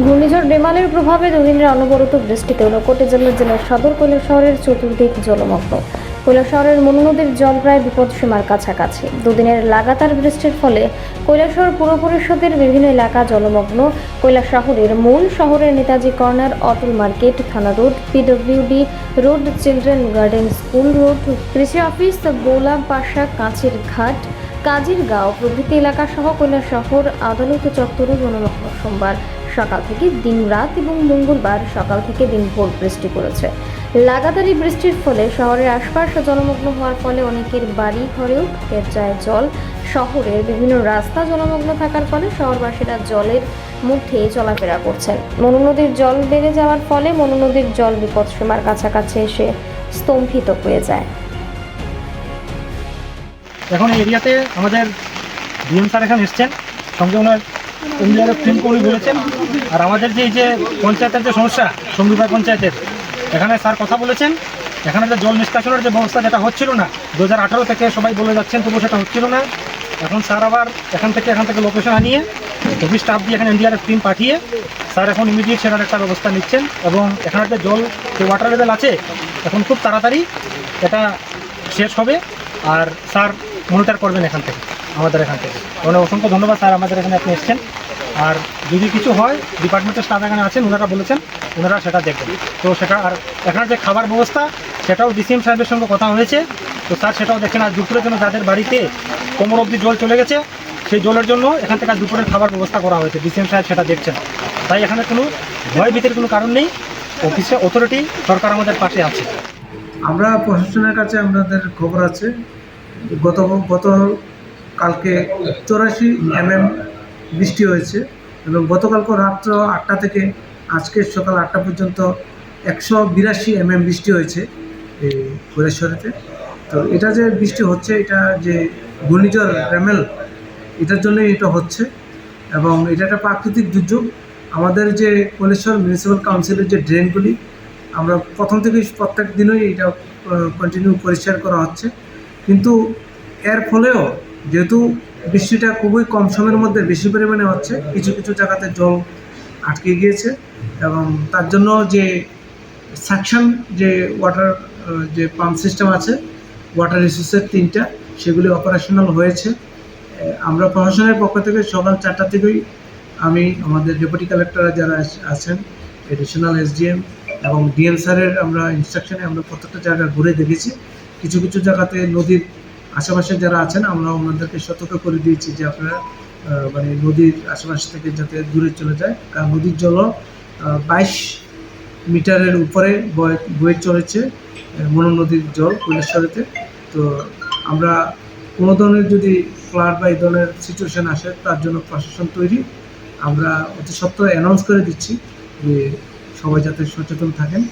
ঘূর্ণিঝড় বেমালের প্রভাবে দুদিনের অনবরত বৃষ্টিতে ঊনকোটি জেলার জেলার সদর কৈলাস শহরের চতুর্দিক জলমগ্ন। কৈলা শহরের মনু নদীর জল প্রায় বিপদসীমার কাছাকাছি। দুদিনের লাগাতার বৃষ্টির ফলে কৈলাসহর পুর পরিষদের বিভিন্ন এলাকা জলমগ্ন। কৈলা শহরের মূল শহরের নেতাজি কর্নার অটল মার্কেট, থানা road, PWD road, children garden school road, কৃষি অফিস, বোলা পাশা, কাঁচের ঘাট কাজীর গাঁও প্রভৃতি এলাকা সহ কৈলাস শহর আদালত চত্বরে জনমগ্ন সোমবার। সকাল থেকে দিন রাত এবং মঙ্গলবার সকাল থেকে দিন দিনভর বৃষ্টি পড়েছে। লাগাতার বৃষ্টির ফলে শহরের আশপাশ জলমগ্ন হওয়ার ফলে অনেকের বাড়ি ঘরেও ঢুকে যায় জল। শহরের বিভিন্ন রাস্তা জলমগ্ন থাকার ফলে শহরবাসীরা জলের মধ্যে চলাফেরা করছেন। মনু নদীর জল বেড়ে যাওয়ার ফলে মনু নদীর জল বিপদসীমার কাছাকাছি এসে স্তম্ভিত হয়ে যায়। এখন এরিয়াতে আমাদের ডিএম স্যার এখানে এসছেন। সঙ্গে ওনার ইন্ডিয়ার ফিল্ম কবি বলেছেন। আর আমাদের যে এই যে পঞ্চায়েতের যে সমস্যা সঙ্গীবাই পঞ্চায়েতের, এখানে স্যার কথা বলেছেন। এখানে যে জল নিষ্কাশনের যে ব্যবস্থা যেটা হচ্ছিল না। দু হাজার আঠারো থেকে সবাই বলে যাচ্ছেন তবু সেটা হচ্ছিল না। এখন স্যার আবার এখান থেকে এখান থেকে লোকেশন আনিয়ে অফিস স্টাফ দিয়ে এখানে ইন্ডিয়ার টিম পাঠিয়ে, স্যার এখন ইমিডিয়েট সেটার একটা ব্যবস্থা নিচ্ছেন। এবং এখানে যে জল, যে ওয়াটার লেভেল আছে, এখন খুব তাড়াতাড়ি এটা শেষ হবে। আর স্যার মনিটর করবেন এখান থেকে। আমাদের এখান থেকে। মানে অসংখ্য ধন্যবাদ স্যার আমাদের এখানে আপনি এসছেন। আর যদি কিছু হয় ডিপার্টমেন্টের স্টাফ এখানে আছেন, ওনারা বলেছেন, ওনারা সেটা দেখবেন। তো সেটা আর এখানে যে খাবার ব্যবস্থা, সেটাও ডিসিএম সাহেবের সঙ্গে কথা হয়েছে। তো স্যার সেটাও দেখেন আর দুপুরের জন্য যাদের বাড়িতে কোমর অবধি জল চলে গেছে, সেই জলের জন্য এখান থেকে দুপুরের খাবার ব্যবস্থা করা হয়েছে। ডিসিএম সাহেব সেটা দেখছেন। তাই এখানে কোনো ভয় ভীতির কোনো কারণ নেই। অফিসে অথরিটি সরকার আমাদের পাশে আছে। আমরা প্রশাসনের কাছে আমাদের খবর আছে। গত গত কালকে চৌরাশি এমএম বৃষ্টি হয়েছে এবং গতকালকে রাত্র আটটা থেকে আজকে সকাল আটটা পর্যন্ত একশো বিরাশি এমএম বৃষ্টি হয়েছে এই কৈলাসহরেতে তো এটা যে বৃষ্টি হচ্ছে, এটা যে ঘূর্ণিঝড় রেমেল এটার জন্যই এটা হচ্ছে এবং এটা একটা প্রাকৃতিক দুর্যোগ। আমাদের যে কৈলাসহর মিউনিসিপ্যাল কাউন্সিলের যে ড্রেনগুলি আমরা প্রথম থেকে প্রত্যেক দিনই এটা কন্টিনিউ পরিষ্কার করা হচ্ছে। কিন্তু এর ফলেও যেহেতু বৃষ্টিটা খুবই কম সময়ের মধ্যে বেশি পরিমাণে হচ্ছে, কিছু কিছু জায়গাতে জল আটকে গিয়েছে এবং তার জন্য যে সাকশন যে ওয়াটার যে পাম্প সিস্টেম আছে ওয়াটার রিসোর্সের তিনটা, সেগুলি অপারেশনাল হয়েছে। আমরা প্রশাসনের পক্ষ থেকে সকাল চারটা থেকেই আমি, আমাদের ডেপুটি কালেক্টর যারা আছেন এডিশনাল এসডিএম এবং ডিএম স্যারের আমরা ইনস্ট্রাকশনে আমরা প্রত্যেকটা জায়গা ঘুরে দেখেছি। কিছু কিছু জায়গাতে নদীর আশেপাশে যারা আছেন আমরা ওনাদেরকে সতর্ক করে দিয়েছি যে আপনারা মানে নদীর আশেপাশ থেকে যাতে দূরে চলে যায়। কারণ নদীর জল বাইশ মিটারের উপরে বয়ে চলেছে মনু নদীর জল কৈলাসহরেতে। তো আমরা কোনো ধরনের যদি ফ্লাড বা এই ধরনের সিচুয়েশন আসে, তার জন্য প্রশাসন তৈরি। আমরা অতি সত্ত্বর অ্যানাউন্স করে দিচ্ছি যে সবাই যাতে সচেতন থাকেন।